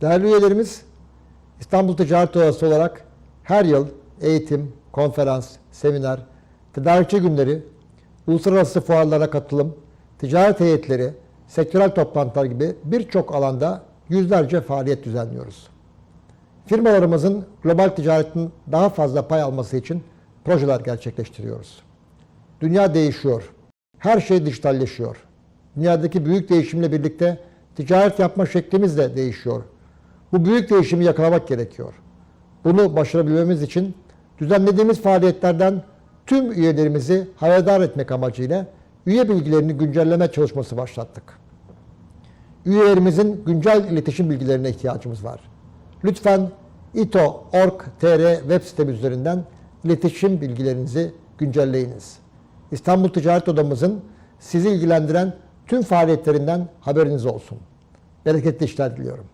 Değerli üyelerimiz, İstanbul Ticaret Odası olarak her yıl eğitim, konferans, seminer, tedarikçi günleri, uluslararası fuarlara katılım, ticaret heyetleri, sektörel toplantılar gibi birçok alanda yüzlerce faaliyet düzenliyoruz. Firmalarımızın global ticaretin daha fazla pay alması için projeler gerçekleştiriyoruz. Dünya değişiyor. Her şey dijitalleşiyor. Dünyadaki büyük değişimle birlikte ticaret yapma şeklimiz de değişiyor. Bu büyük değişimi yakalamak gerekiyor. Bunu başarabilmemiz için düzenlediğimiz faaliyetlerden tüm üyelerimizi haberdar etmek amacıyla üye bilgilerini güncelleme çalışması başlattık. Üyelerimizin güncel iletişim bilgilerine ihtiyacımız var. Lütfen ito.org.tr web sitemiz üzerinden iletişim bilgilerinizi güncelleyiniz. İstanbul Ticaret Odamızın sizi ilgilendiren tüm faaliyetlerinden haberiniz olsun. Bereketli işler diliyorum.